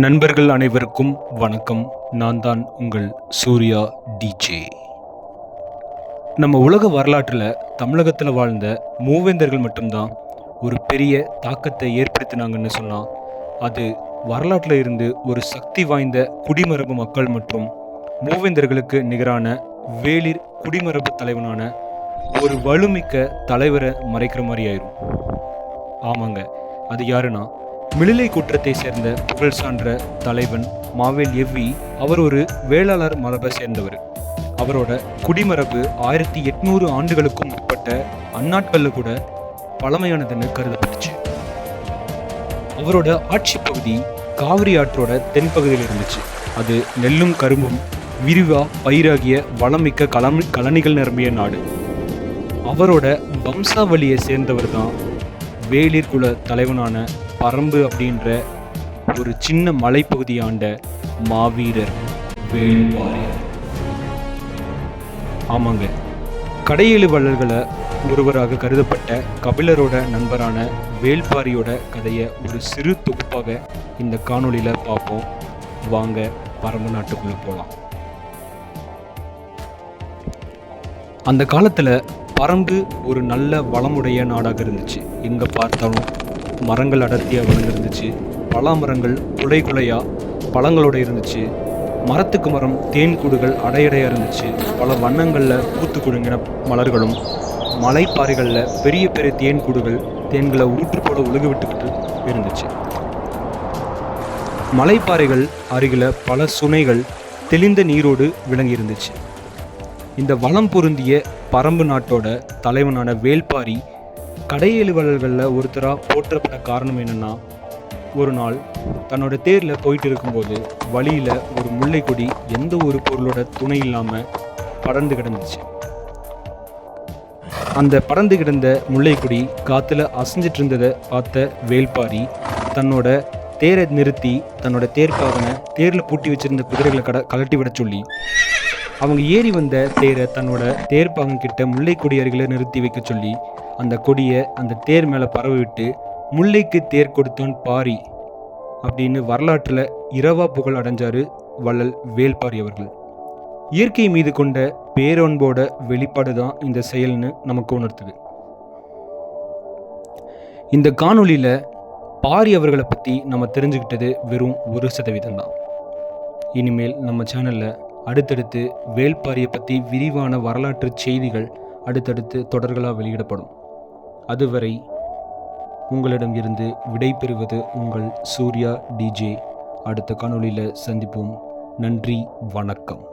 நண்பர்கள் அனைவருக்கும் வணக்கம். நான் தான் உங்கள் சூர்யா டிஜே நம்ம உலக வரலாற்றில் தமிழகத்தில் வாழ்ந்த மூவேந்தர்கள் மட்டும்தான் ஒரு பெரிய தாக்கத்தை ஏற்படுத்தினாங்கன்னு சொன்னால் அது வரலாற்றில் இருந்து ஒரு சக்தி வாய்ந்த குடிமரபு மக்கள் மற்றும் மூவேந்தர்களுக்கு நிகரான வேளிர் குடிமரபு தலைவனான ஒரு வலுமிக்க தலைவரை மறைக்கிற மாதிரி ஆயிரும். ஆமாங்க அது யாருன்னா மிளிலை குற்றத்தை சேர்ந்த புகழ் சான்ற தலைவன் மாவேல் எவ்வி அவர் ஒரு வேளாளர் மரபை சேர்ந்தவர். அவரோட குடிமரபு ஆயிரத்தி எட்நூறு ஆண்டுகளுக்கும் முற்பட்ட அந்நாட்களில் கூட பழமையானதுன்னு கருதப்பட்டுச்சு. அவரோட ஆட்சி பகுதி காவிரி ஆற்றோட தென்பகுதியில் இருந்துச்சு. அது நெல்லும் கரும்பும் விரிவா பயிராகிய வளமிக்க களம் கலனிகள் நிரம்பிய நாடு. அவரோட வம்சாவளியை சேர்ந்தவர் தான் வேளிர் குல தலைவனான பரம்பு அப்படின்ற ஒரு சின்ன மலைப்பகுதி ஆண்ட மாவீரர் வேள்வாரியர் ஆமாங்க. கடையெழு வள்ளல்களை ஒருவராக கருதப்பட்ட கபிலரோட நண்பரான வேள்பாரியோட கதையை ஒரு சிறு தொகுப்பாக இந்த காணொலியில் பார்ப்போம். வாங்க பரம்பு நாட்டுக்குள்ளே போகலாம் அந்த காலத்தில் பரம்பு ஒரு நல்ல வளமுடைய நாடாக இருந்துச்சு. எங்கே பார்த்தாலும் மரங்கள் அடர்த்தியாக வளர்ந்துருந்துச்சு. பலா மரங்கள் குலை குலையாக பழங்களோட இருந்துச்சு. மரத்துக்கு மரம் தேன் கூடுகள் அடையடையாக இருந்துச்சு. பல வண்ணங்களில் பூத்து குடுங்கின மலர்களும் மலைப்பாறைகளில் பெரிய பெரிய தேன் கூடுகள் தேன்களை ஊற்றுப்போட உலக விட்டுக்கிட்டு இருந்துச்சு. மலைப்பாறைகள் அருகில் பல சுனைகள் தெளிந்த நீரோடு விளங்கி இருந்துச்சு இந்த வளம் பொருந்திய பரம்பு நாட்டோட தலைவனான வேல்பாரி கடையெழுவலர்களில் ஒருத்தராக போற்றப்பட காரணம் என்னென்னா ஒரு நாள் தன்னோட தேரில் போயிட்டு இருக்கும்போது வழியில் ஒரு முல்லைக்கொடி எந்த ஒரு பொருளோட துணை இல்லாமல் படர்ந்து கிடந்துச்சு. அந்த படர்ந்து கிடந்த முல்லைக்கொடி காற்றுல அசைஞ்சிட்டு இருந்ததை பார்த்த வேல்பாரி தன்னோட தேரை நிறுத்தி தன்னோட தேர்க்காகன தேரில் பூட்டி வச்சிருந்த குதிரைகளை கட கலட்டி விட சொல்லி அவங்க ஏறி வந்த தேரை தன்னோட தேர்ப்பாகம் கிட்ட முல்லைக்கொடி அருகில் நிறுத்தி வைக்க சொல்லி அந்த கொடியை அந்த தேர் மேலே பரவ விட்டு முல்லைக்கு தேர் கொடுத்தான் பாரி அப்படின்னு வரலாற்றில் இரவா புகழ் அடைஞ்சாரு வள்ளல் வேல்பாரி அவர்கள். இயற்கை மீது கொண்ட பேரன்போட வெளிப்பாடு தான் இந்த செயல்னு நமக்கு உணர்த்துது. இந்த காணொளியில் பாரி அவர்களை பற்றி நம்ம தெரிஞ்சுக்கிட்டது வெறும் ஒரு சதவீதம் தான். இனிமேல் நம்ம சேனலில் அடுத்தடுத்து வேல்பாரியை பற்றி விரிவான வரலாற்று செய்திகள் அடுத்தடுத்து தொடர்களாக வெளியிடப்படும். அதுவரை உங்களிடம் இருந்து விடைபெறுவது உங்கள் சூர்யா டிஜே அடுத்த காணொளியில் சந்திப்போம். நன்றி வணக்கம்.